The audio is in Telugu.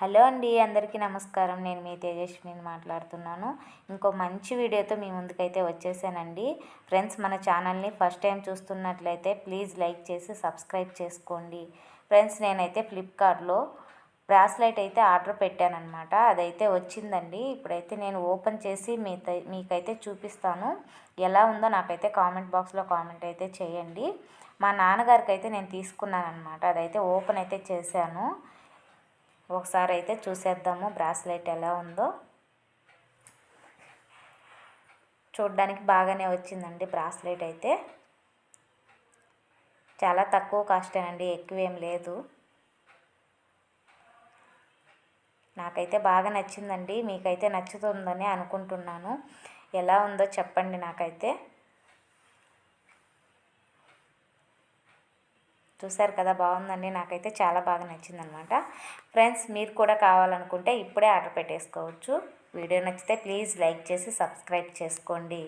హలో అండి అందరికీ నమస్కారం. నేను మీ తేజస్విని మాట్లాడుతున్నాను. ఇంకో మంచి వీడియోతో మీ ముందుకైతే వచ్చేసానండి. ఫ్రెండ్స్ మన ఛానల్ని ఫస్ట్ టైం చూస్తున్నట్లయితే ప్లీజ్ లైక్ చేసి సబ్స్క్రైబ్ చేసుకోండి. ఫ్రెండ్స్ నేనైతే ఫ్లిప్కార్ట్లో బ్రాస్లైట్ అయితే ఆర్డర్ పెట్టానమాట అదైతే వచ్చిందండి. ఇప్పుడైతే నేను ఓపెన్ చేసి మీ మీకైతే చూపిస్తాను. ఎలా ఉందో నాకైతే కామెంట్ బాక్స్లో కామెంట్ అయితే చేయండి. మా నాన్నగారికి అయితే నేను తీసుకున్నాను అనమాట అదైతే ఓపెన్ అయితే చేశాను. ఒకసారి అయితే చూసేద్దాము బ్రాస్లెట్ ఎలా ఉందో. చూడ్డానికి బాగానే వచ్చిందండి బ్రాస్లెట్ అయితే. చాలా తక్కువ కాస్టేనండి ఎక్కువేం లేదు. నాకైతే బాగా నచ్చిందండి మీకైతే నచ్చుతుందని అనుకుంటున్నాను. ఎలా ఉందో చెప్పండి నాకైతే. చూసారు కదా బాగుందండి. నాకైతే చాలా బాగా నచ్చింది అనమాట ఫ్రెండ్స్ మీరు కూడా కావాలనుకుంటే ఇప్పుడే ఆర్డర్ పెట్టేసుకోవచ్చు. వీడియో నచ్చితే ప్లీజ్ లైక్ చేసి సబ్స్క్రైబ్ చేసుకోండి.